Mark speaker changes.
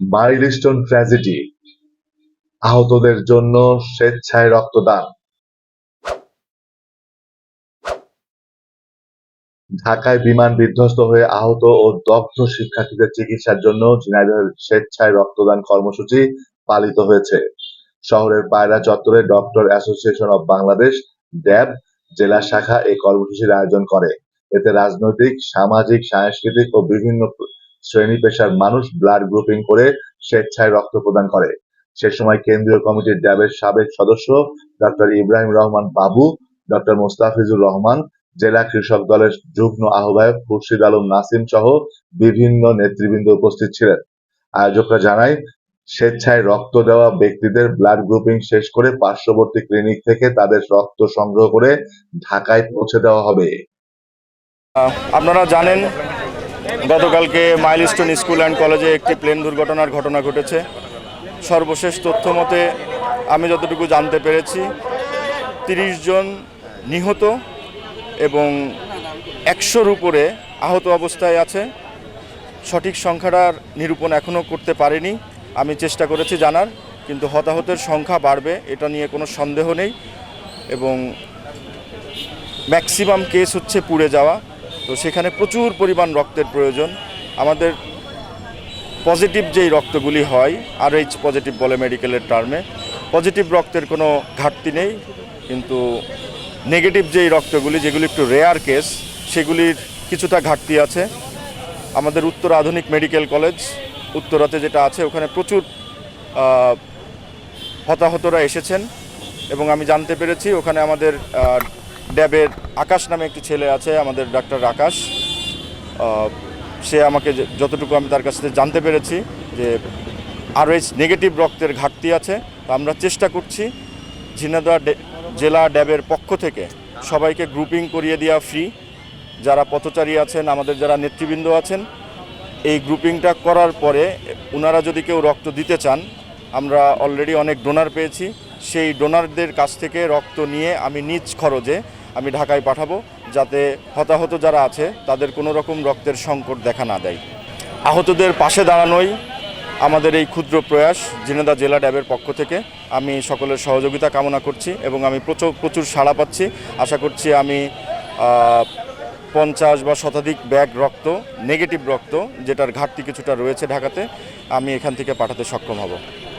Speaker 1: Milestone tragedy, আহতদের জন্য স্বেচ্ছায় রক্তদান। ঢাকায় বিমান বিধ্বস্ত হয়ে আহত ও দগ্ধ শিক্ষার্থীদের চিকিৎসার জন্য ঝিনাইদহের স্বেচ্ছায় রক্তদান কর্মসূচি পালিত হয়েছে। শহরের পায়রা চত্বরে doctor association of Bangladesh, DAB, জেলা শাখা এই কর্মসূচির আয়োজন করে। এতে রাজনৈতিক, সামাজিক, সাংস্কৃতিক ও বিভিন্ন শ্রেণি পেশার মানুষ ব্লাড গ্রুপিং করে স্বেচ্ছায় রক্ত প্রদান করে। সে সময় কেন্দ্রীয় কমিটির ড্যাবের সাবেক সদস্য ডক্টর ইব্রাহিম রহমান বাবু ডক্টর মোস্তাফিজুর রহমান, জেলা কৃষক দলের যুগ্ম আহ্বায়ক খুরশিদ আলম নাসিম সহ বিভিন্ন নেতৃবৃন্দ উপস্থিত ছিলেন। আয়োজকরা জানায়, স্বেচ্ছায় রক্ত দেওয়া ব্যক্তিদের ব্লাড গ্রুপিং শেষ করে পার্শ্ববর্তী ক্লিনিক থেকে তাদের রক্ত সংগ্রহ করে ঢাকায় পৌঁছে দেওয়া হবে।
Speaker 2: আপনারা জানেন গতকালকে মাইলস্টোন স্কুল অ্যান্ড কলেজে একটি প্লেন দুর্ঘটনার ঘটনা ঘটেছে। সর্বশেষ তথ্য মতে, আমি যতটুকু জানতে পেরেছি, তিরিশ জন নিহত এবং একশোর উপরে আহত অবস্থায় আছে। সঠিক সংখ্যাটার নিরূপণ এখনও করতে পারিনি। আমি চেষ্টা করেছি জানার, কিন্তু হতাহতের সংখ্যা বাড়বে, এটা নিয়ে কোনো সন্দেহ নেই এবং ম্যাক্সিমাম কেস হচ্ছে পুড়ে যাওয়া। তো সেখানে প্রচুর পরিমাণ রক্তের প্রয়োজন। আমাদের পজিটিভ যেই রক্তগুলি হয় আর এইচ পজিটিভ বলে মেডিকেলের টার্মে, পজিটিভ রক্তের কোনো ঘাটতি নেই, কিন্তু নেগেটিভ যেই রক্তগুলি, যেগুলি একটু রেয়ার কেস সেগুলির কিছুটা ঘাটতি আছে। আমাদের উত্তর আধুনিক মেডিকেল কলেজ, উত্তরাতে যেটা আছে, ওখানে প্রচুর হতাহতরা এসেছেন এবং আমি জানতে পেরেছি, ওখানে আমাদের ড্যাবের আকাশ নামে একটি ছেলে আছে, আমাদের ডাক্তার আকাশ। সে আমাকে যতটুকু আমি তার কাছ থেকে জানতে পেরেছি যে আরএইচ নেগেটিভ রক্তের ঘাটতি আছে, তো আমরা চেষ্টা করছি ঝিনাইদহ ডে- জেলা ড্যাবের পক্ষ থেকে সবাইকে গ্রুপিং করিয়ে দেওয়া ফ্রি যারা পথচারী আছেন, আমাদের যারা নেতৃবৃন্দ আছেন, এই গ্রুপিংটা করার পরে ওনারা যদি কেউ রক্ত দিতে চান, আমরা অলরেডি অনেক ডোনার পেয়েছি। সেই ডোনারদের কাছ থেকে রক্ত নিয়ে আমি নিজ খরচে আমি ঢাকায় পাঠাবো, যাতে হতাহত যারা আছে তাদের কোনো রকম রক্তের সংকট দেখা না দেয়। আহতদের পাশে দাঁড়ানোই আমাদের এই ক্ষুদ্র প্রয়াস জিনেদা জেলা ড্যাবের পক্ষ থেকে। আমি সকলের সহযোগিতা কামনা করছি এবং আমি প্রচুর প্রচুর সাড়া পাচ্ছি। আশা করছি আমি পঞ্চাশ বা শতাধিক ব্যাগ রক্ত, নেগেটিভ রক্ত, যেটার ঘাটতি কিছুটা রয়েছে ঢাকাতে, আমি এখান থেকে পাঠাতে সক্ষম হব।